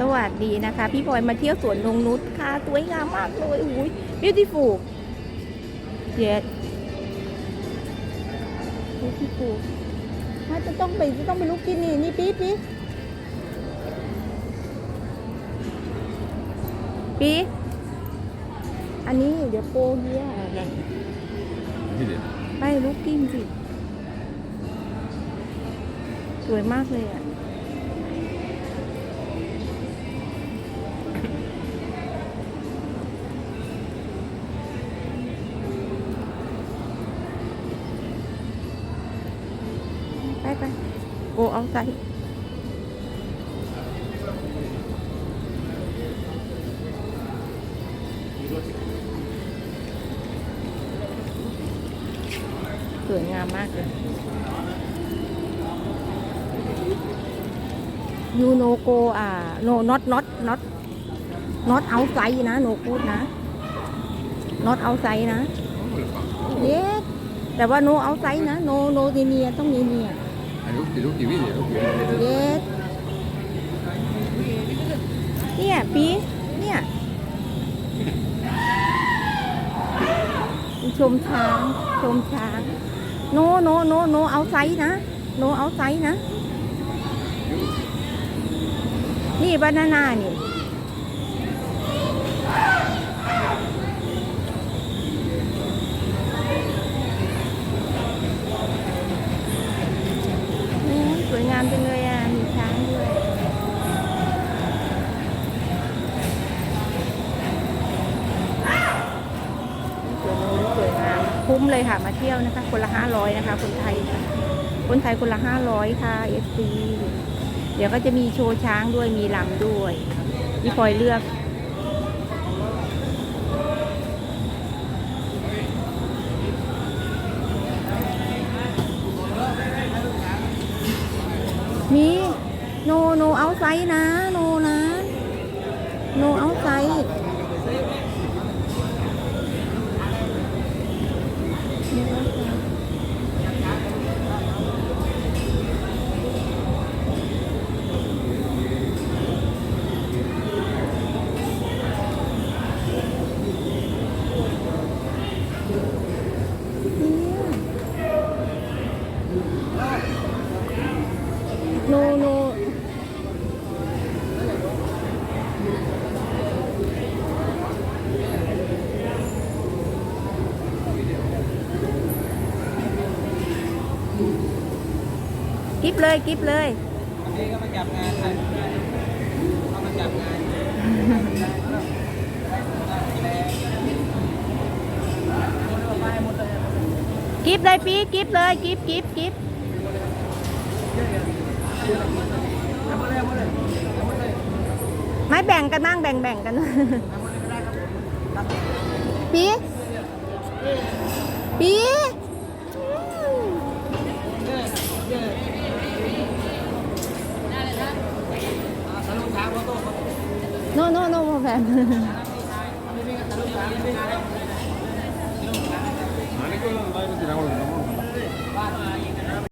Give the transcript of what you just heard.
สวัสดีนะคะ พี่พลอยมาเที่ยวสวนนงนุชค่ะสวยงามมากเลยอุ้ย beautiful yes beautiful ถ้าจะต้องไปจะต้องไปลุกกินนี่นี่ปี๊ปี๊ปี๊อันนี้เดี๋ยวโปเฮีย見てไปลุกกินสิสวยมากเลยอะ ไปไปโกเอาใจสวยงามมากเลยยูโนโกอ่าโน not not not not outside นะโนกูดนะ not outside นะ yes แต่ว่า no outside นะ no no ดีเนียต้องมีเนีย ลูกรูกกี่วิเนี่ยลูกกี่เย็ดเนี่ยปีเนี่ยชมช้างชมช้างโนโนโนโนเอาไซนะโนเอาไซนะ นี่บานาน่านี่ คุ้มเลยค่ะ มาเที่ยวนะคะ คนละห้าร้อยนะคะ คนไทย คนไทยคนละห้าร้อยค่ะเอฟซีเดี๋ยวก็จะมีโชว์ช้างด้วยมีลำด้วยพี่พลอยเลือกมีโนโนเอาไซนะโนนะโนเอาไซโนโน กิฟเลยกิฟเลยนี่ก็มาจับงานถ่ายรูปงานเขามาจับงานกิฟเลยปีกิฟเลยกิฟกิฟกิฟไม่แบ่งกันบ้างแบ่งแบ่งกันเอ โนโนโ